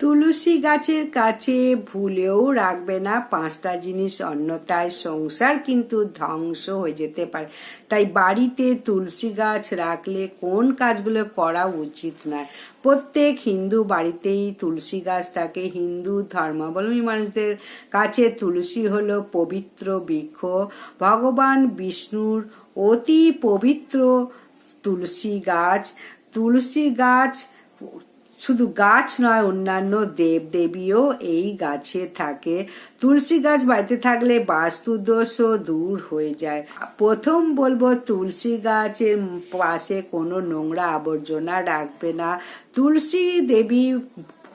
তুলসী গাছের কাছে ভুলেও রাখবে না পাঁচটা জিনিস অন্যতায় সংসার কিন্তু ধ্বংস হয়ে যেতে পারে। তাই বাড়িতে তুলসী গাছ রাখলে কোন কাজগুলো করা উচিত নয়? প্রত্যেক হিন্দু বাড়িতেই তুলসী গাছ থাকে। হিন্দু ধর্মাবলম্বী মানুষদের কাছে তুলসী হলো পবিত্র বৃক্ষ। ভগবান বিষ্ণুর অতি পবিত্র তুলসী গাছ। তুলসী গাছ শুধু গাছ নয়, অন্যান্য দেব দেবীও এই গাছে থাকে। তুলসী গাছ বাড়িতে থাকলে বাস্তু দোষও দূর হয়ে যায়। প্রথম বলব, তুলসী গাছের পাশে কোনো নোংরা আবর্জনা রাখবে না। তুলসী দেবী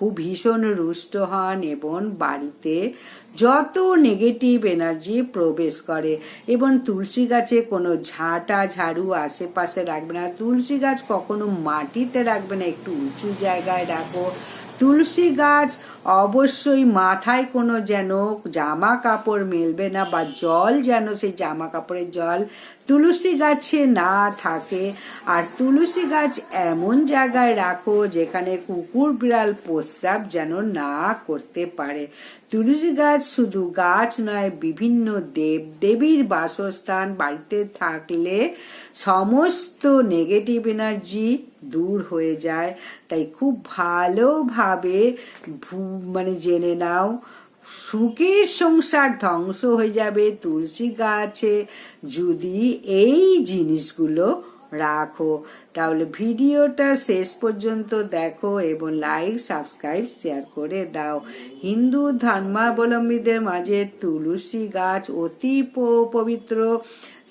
ভীষণ রুষ্ট হন এবং বাড়িতে যত নেগেটিভ এনার্জি প্রবেশ করে, এবং তুলসী গাছে কোনো ঝাঁটা ঝাড়ু আশেপাশে রাখবে না। তুলসী গাছ কখনো মাটিতে রাখবে না, একটু উঁচু জায়গায় রাখো। তুলসী গাছ, অবশ্যই মাথায় কোনো যেন জামা কাপড় মেলবে না বা জল যেন সেই জামা কাপড়ের জল তুলসী গাছে না থাকে। আর তুলসী গাছ এমন জায়গায় রাখো যেখানে কুকুর, বিড়াল প্রস্রাব যেন না করতে পারে। তুলসী গাছ শুধু গাছ নয়, বিভিন্ন দেব দেবীর বাসস্থান, বাড়িতে থাকলে সমস্ত নেগেটিভ এনার্জি দূর হয়ে যায়। তাই খুব ভালোভাবে মানে জেনে নাও, সুখের সংসার ধ্বংস হয়ে যাবে, তুলসী গাছে। যদি এই জিনিসগুলো রাখো। তাহলে ভিডিওটা শেষ পর্যন্ত দেখো এবং লাইক সাবস্ক্রাইব শেয়ার করে দাও। হিন্দু ধর্মাবলম্বীদের মাঝে তুলসী গাছ অতি পবিত্র।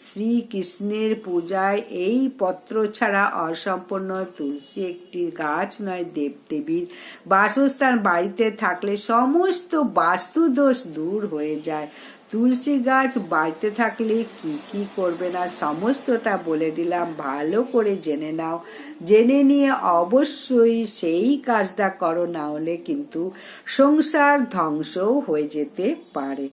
শ্রীকৃষ্ণের পূজায় এই পত্র ছাড়া অসম্পূর্ণ তুলসী একটি গাছ নয়, দেবদেবীর। বাসস্থান বাড়িতে থাকলে সমস্ত বাস্তু দোষ দূর হয়ে যায়। তুলসী গাছ বাড়তে থাকলে কি কি করবে না সমস্তটা বলে দিলাম। ভালো করে জেনে নাও। জেনে নিয়ে অবশ্যই সেই কাজটা করো, না হলে কিন্তু সংসার ধ্বংসও হয়ে যেতে পারে।